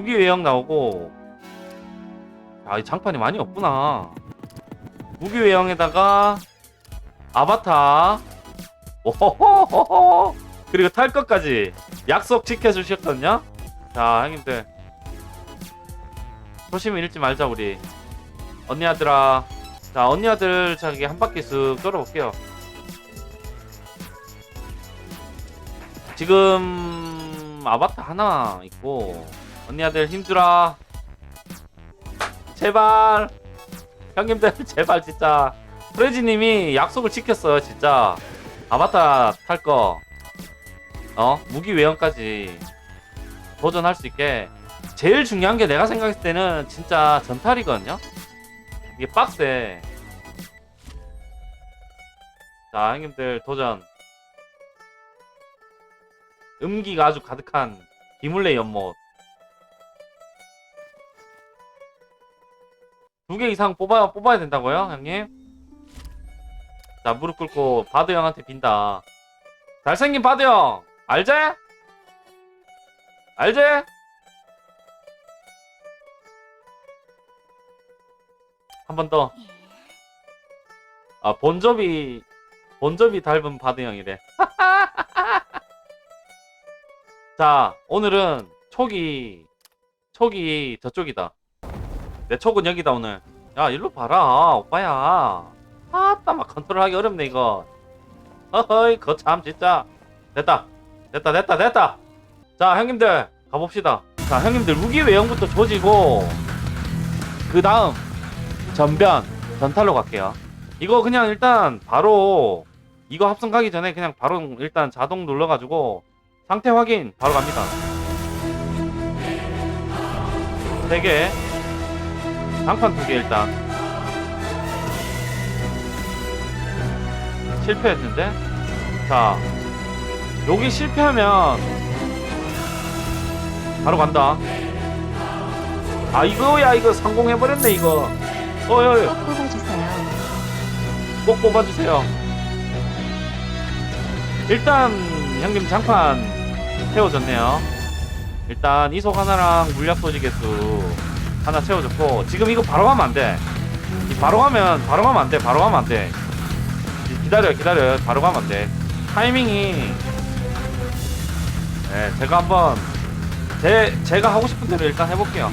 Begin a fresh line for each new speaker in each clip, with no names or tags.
무기 외형 나오고. 아 이 장판이 많이 없구나. 무기 외형에다가 아바타. 오호호호호. 그리고 탈 것까지 약속 지켜주셨거든요? 자 형님들. 조심 잃지 말자 우리. 언니 아들아. 자 언니 아들 저기 한 바퀴 쓱 돌아볼게요. 지금 아바타 하나 있고 언니 아들 힘들어. 제발. 형님들 제발 진짜. 프레지님이 약속을 지켰어요 진짜. 아바타 탈 거. 어? 무기 외형까지 도전할 수 있게. 제일 중요한 게 내가 생각했을 때는 진짜 전탈이거든요? 이게 빡세. 자 형님들 도전. 음기가 아주 가득한 기물레 연못 두 개 이상 뽑아, 뽑아야 된다고요 형님? 자 무릎 꿇고 바드 형한테 빈다 잘생긴 바드 형 알제? 알제? 한 번 더. 아 본접이 본접이 닮은 바드 형이래. 자 오늘은 촉이 촉이 저쪽이다. 내 촉은 여기다 오늘. 야 일로 봐라 오빠야. 아따 막 컨트롤하기 어렵네 이거. 어허이 거참 진짜. 됐다 됐다 됐다 됐다. 자 형님들 가봅시다. 자 형님들 무기 외형부터 조지고 그 다음 전변 전탈로 갈게요. 이거 그냥 일단 바로 이거 합성 가기 전에 그냥 바로 일단 자동 눌러가지고 상태 확인 바로 갑니다. 세 개, 장판 두 개 일단 실패했는데 자 여기 실패하면 바로 간다. 아 이거야 이거 성공해버렸네 이거. 어이
꼭 뽑아주세요.
꼭 뽑아주세요. 일단 형님 장판 채워졌네요. 일단 이속 하나랑 물약 소지 개수 하나 채워졌고 지금 이거 바로 가면 안 돼. 이 바로 가면 바로 가면 안 돼. 바로 가면 안 돼. 기- 기다려 기다려 바로 가면 안 돼. 타이밍이 네 제가 한번 제 제가 하고 싶은 대로 일단 해볼게요.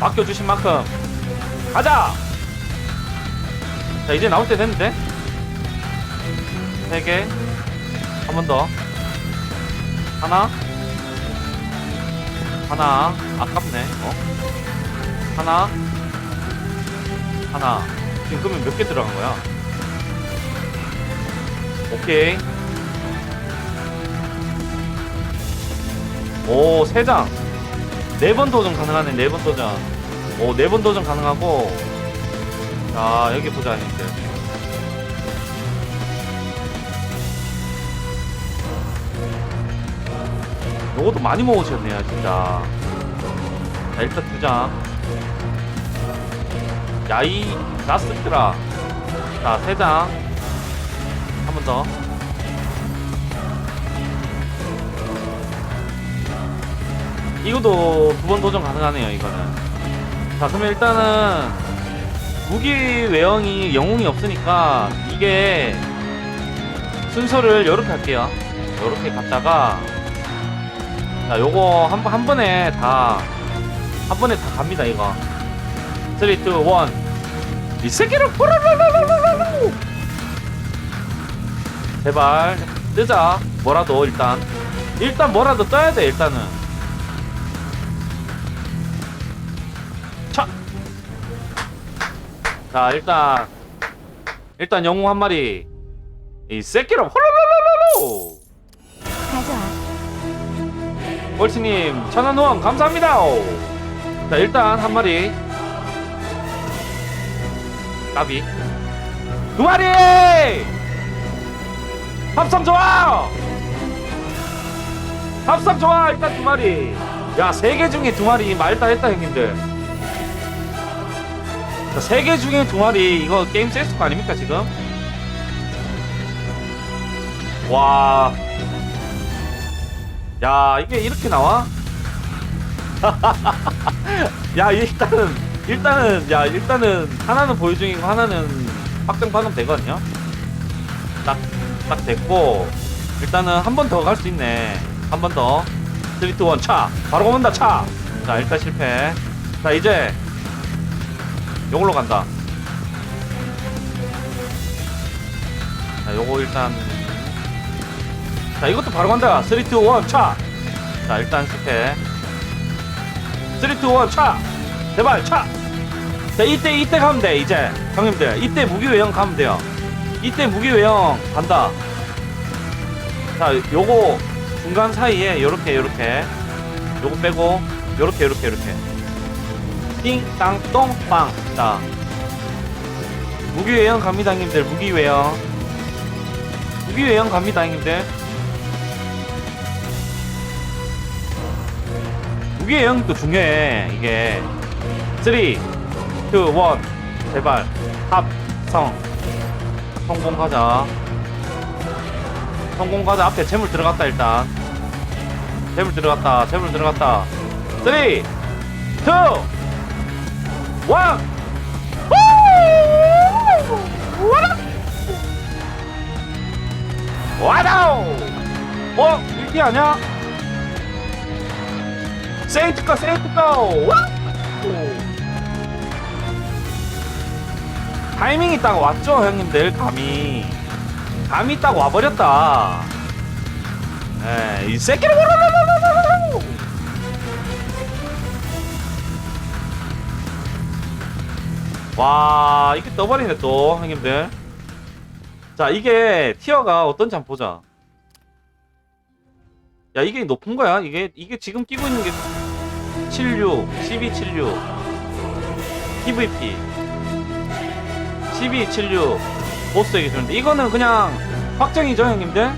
맡겨주신 만큼 가자! 자 이제 나올 때 됐는데 세개한 번 더 하나 하나 아깝네 어 하나 하나 지금 그러면 몇 개 들어간 거야 오케이 오, 세 장. 네번 도전 가능하네, 네번 도전. 오, 네번 도전 가능하고. 자, 여기 보자, 형님들. 요것도 많이 모으셨네요, 진짜. 자, 일단 두 장. 야이, 라스트라. 자, 세 장. 한 번 더. 이것도 두 번 도전 가능하네요 이거는 자 그러면 일단은 무기 외형이 영웅이 없으니까 이게 순서를 요렇게 할게요 요렇게 갔다가 자 요거 한, 번- 한 번에 다 한 번에 다 갑니다 이거. 3, 2, 1 이 새끼를 포로로로로로로 제발 뜨자. 뭐라도 일단. 일단 뭐라도 떠야 돼 일단은. 차! 자 일단. 일단 영웅 한 마리. 이 새끼를 호로로로로로. 월치님 천원 후원 감사합니다 자 일단 한 마리. 까비. 두 마리! 합성 좋아! 합성 좋아! 일단 두 마리. 야 세 개 중에 두 마리 말다 했다 형님들. 세 개 중에 두 마리 이거 게임 센스거 아닙니까 지금? 와 야 이게 이렇게 나와? 야 일단은 일단은 야 일단은 하나는 보유 중이고 하나는 확정 방금 되거든요. 딱 딱 됐고 일단은 한 번 더 갈 수 있네. 한 번 더. 3, 2, 1 차. 바로 고문다 차. 자 일단 실패. 자 이제 요걸로 간다. 자 요거 일단 자 이것도 바로 간다. 3, 2, 1 차! 자 일단 실패 3, 2, 1 차! 제발 차! 자 이때 이때 가면 돼 이제. 형님들 이때 무기 외형 가면 돼요. 이때 무기 외형 간다. 자 요거 중간 사이에 요렇게 요렇게. 요거 빼고 요렇게 요렇게 요렇게. 띵땅똥빵 자 무기 외형 갑니다 형님들. 무기 외형 무기 외형 갑니다 형님들 무기 외형도 중요해 이게. 3 2 1 제발. 합성. 성공하자. 성공하자. 앞에 재물 들어갔다 일단. 재물 들어갔다 재물 들어갔다. 3 2 1 와다오! 어? 일기 아니야? 세이트가 와! 타이밍이 딱 왔죠 형님들 감이. 감이 딱 와버렸다. 에이 새끼를 보라라라라라라 와 이게 떠버리네 또 형님들. 자 이게 티어가 어떤지 한번 보자 야 이게 높은 거야? 이게 이게 지금 끼고 있는 게 76 12 76 PVP 12 76 보스에게 주는데. 이거는 그냥 확정이죠 형님들?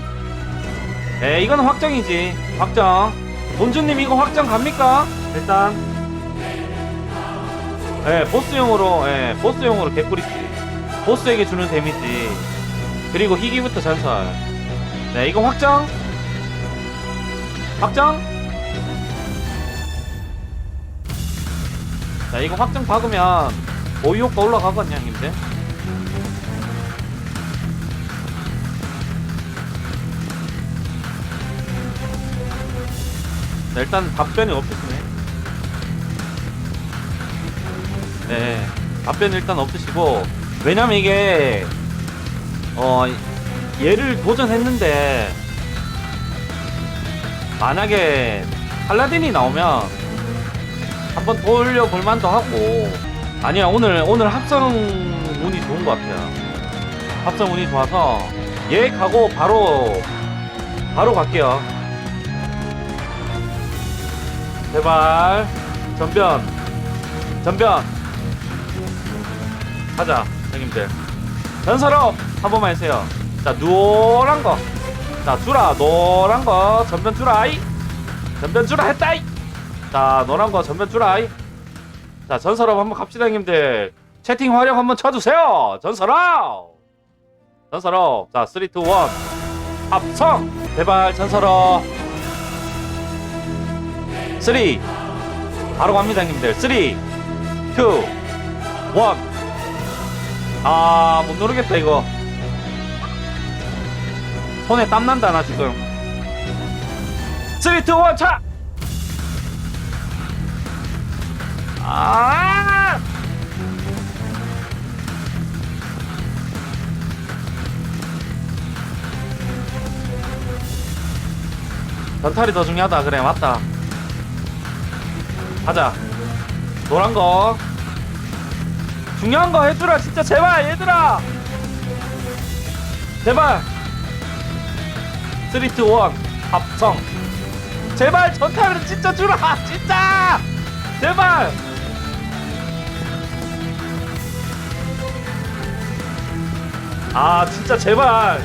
네 이거는 확정이지. 확정. 본주님 이거 확정 갑니까? 일단. 예 보스용으로 예 보스용으로 개꿀이지. 보스에게 주는 데미지. 그리고 희귀부터 전설. 네, 이거 확정? 확정? 자, 이거 확정 박으면 효과 올라가거든요, 형님들. 자, 일단 답변이 없으시네. 네, 답변 일단 없으시고, 왜냐면 이게 어 얘를 도전했는데 만약에 팔라딘이 나오면 한번 돌려 볼 만도 하고. 아니야 오늘 오늘 합성 운이 좋은 것 같아요. 합성 운이 좋아서 얘 가고 바로 바로 갈게요. 제발 전변 전변. 가자 형님들. 전설업 한 번만 해주세요. 자, 노란 거. 자, 주라. 노란 거. 전면 주라이. 전면 주라 했다이. 자, 노란 거 전면 주라이. 자, 전설업 한번 갑시다, 형님들. 채팅 화력 한번 쳐주세요. 전설업. 전설업. 자, 3, 2, 1. 합성. 제발, 전설업. 3. 바로 갑니다, 형님들. 3, 2, 1. 아, 못 누르겠다, 이거. 손에 땀 난다, 나 지금. 3, 2, 1, 차! 아! 전탈이 더 중요하다. 그래, 맞다. 가자. 노란 거. 중요한 거 해주라 진짜 제발 얘들아 제발 3, 2, 1 합성. 제발 전타를 진짜 주라 진짜! 제발! 아 진짜 제발!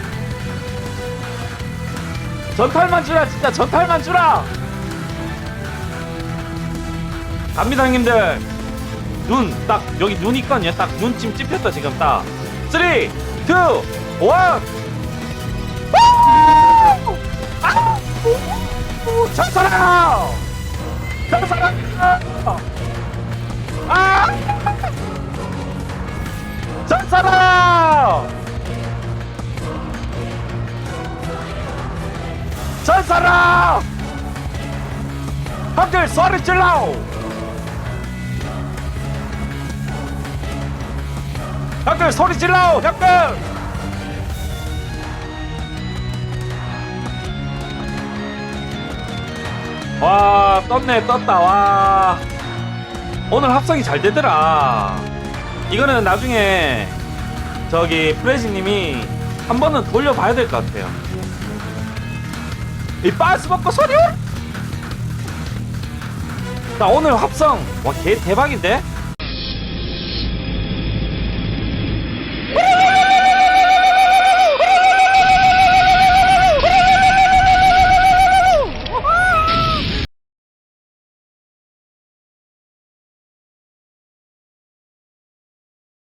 전탈만 주라 진짜 전탈만 주라! 갑니다 형님들. 눈 딱 여기 눈 있거든요. 딱 눈쯤 찝혔다 지금 딱. 3, 2, 1 아! 전사라! 전사라! 아! 전사라! 전사라! 형들 소리 질러! 형들 소리 질러! 형들! 떴네 떴다 와. 오늘 합성이 잘 되더라. 이거는 나중에 저기 프레지님이 한 번은 돌려봐야 될 것 같아요. 이 빠스 먹고 소리! 자 오늘 합성. 와 개 대박인데